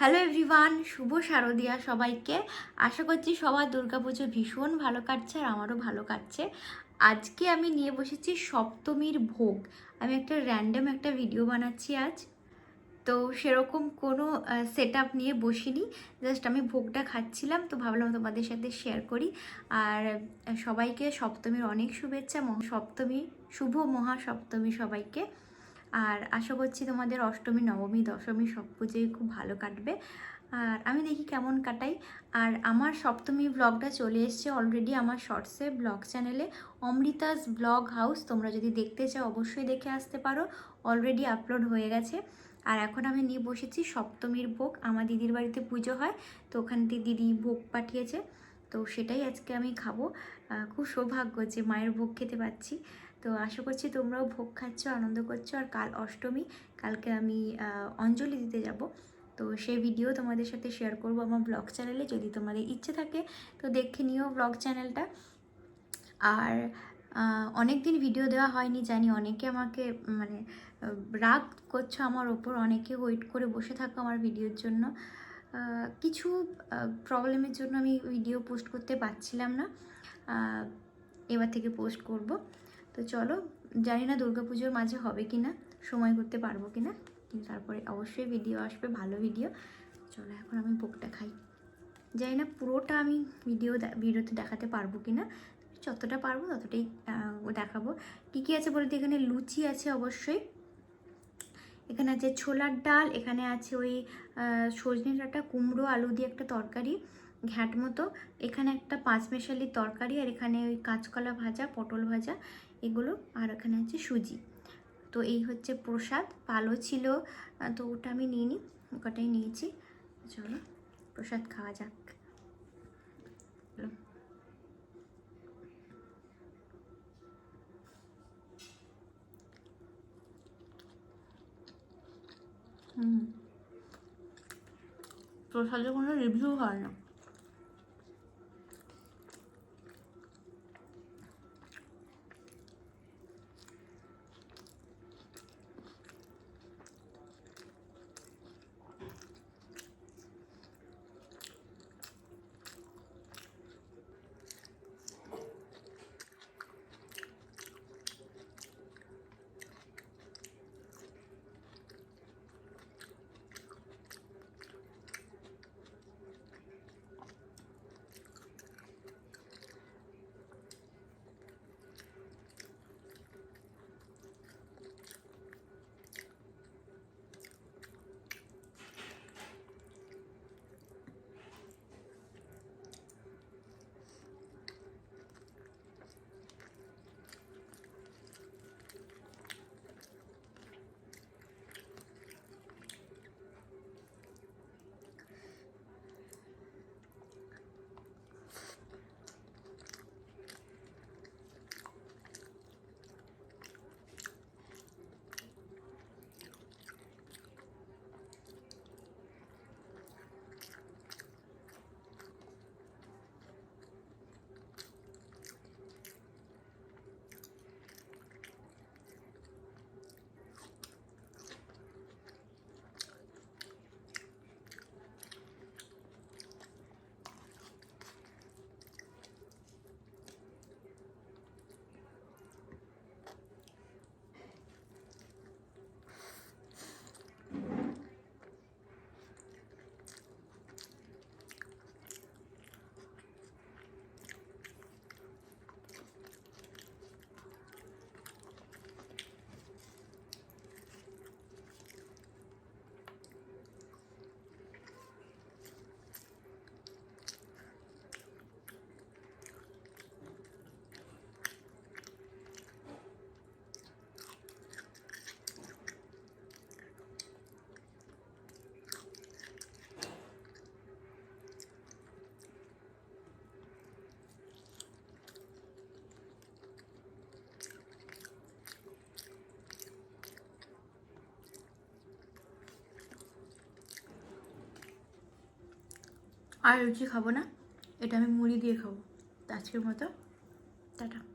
Hello everyone শুভ শারদিয়া সবাইকে। আশা করছি সবার দুর্গাপুজো ভীষণ ভালো কাটছে আর আমারও ভালো কাটছে। আজকে আমি নিয়ে বসেছি সপ্তমীর ভোগ। আমি একটা র্যান্ডম একটা ভিডিও বানাচ্ছি আজ। তো সেরকম কোনো সেট আপ নিয়ে বসিনি। জাস্ট আমি ভোগটা খাচ্ছিলাম, তো ভাবলাম তোমাদের সাথে শেয়ার করি। আর, সবাইকে সপ্তমীর অনেক শুভেচ্ছা, মহা সপ্তমী, শুভ মহাসপ্তমী সবাইকে। আর আশা করছি তোমাদের অষ্টমী, নবমী, দশমী সব পুজোই খুব ভালো কাটবে। আর আমি দেখি কেমন কাটাই। আর আমার সপ্তমী ব্লগটা চলে এসছে অলরেডি আমার শর্টসে ব্লগ চ্যানেলে অমৃতাস ব্লগ হাউস তোমরা যদি দেখতে চাও অবশ্যই দেখে আসতে পারো। অলরেডি আপলোড হয়ে গেছে। আর এখন আমি নিয়ে বসেছি সপ্তমীর ভোগ। আমার দিদির বাড়িতে পুজো হয়, তো ওখান থেকে দিদি ভোগ পাঠিয়েছে। তো সেটাই আজকে আমি খাব। খুব সৌভাগ্য যে মায়ের ভোগ খেতে পাচ্ছি। তো আশা করছি তোমরাও ভোগ খাচ্ছ, আনন্দ করছ আর কাল অষ্টমী, কালকে আমি অঞ্জলি দিতে যাব। তো সেই ভিডিও তোমাদের সাথে শেয়ার করব আমার ব্লগ চ্যানেলে যদি তোমাদের ইচ্ছে থাকে তো দেখে নিও ব্লগ চ্যানেলটা আর অনেক দিন ভিডিও দেওয়া হয়নি, জানি অনেকে আমাকে মানে রাগ করছ আমার ওপর, অনেকে ওয়েট করে বসে থাকো আমার ভিডিওর জন্য। কিছু প্রবলেমের জন্য আমি ভিডিও পোস্ট করতে পারছিলাম না। এবার থেকে পোস্ট করব। তো চলো, জানি না দুর্গাপুজোর মাঝে হবে কি না, সময় করতে পারব কি না, কিন্তু তারপরে অবশ্যই ভিডিও আসবে, ভালো ভিডিও চলো এখন আমি ভোগটা খাই। জানি না পুরোটা আমি ভিডিও ভিডিওতে দেখাতে পারব কি না, যতটা পারব ততটাই দেখাবো। কী কী আছে বলতে, এখানে লুচি আছে অবশ্যই। এখানে আছে ছোলার ডাল, এখানে আছে ওই সজনে ডাঁটা, কুমড়ো, আলু দিয়ে একটা তরকারি। ঘ্যাট মতো, এখানে একটা পাঁচ মেশালির তরকারি আর এখানে ওই কাঁচকলা ভাজা, পটল ভাজা, এগুলো, আর এখানে আছে সুজি। তো এই হচ্ছে প্রসাদ পালো ছিল তো ওটা আমি নিইনি ওটাই নিয়েছি। চলো, প্রসাদ খাওয়া যাক। হুম। প্রসাদের কোনো রিভিউ হয় না। আর লুচি খাব না এটা আমি মুড়ি দিয়ে খাব। আজকের মতো টাটা।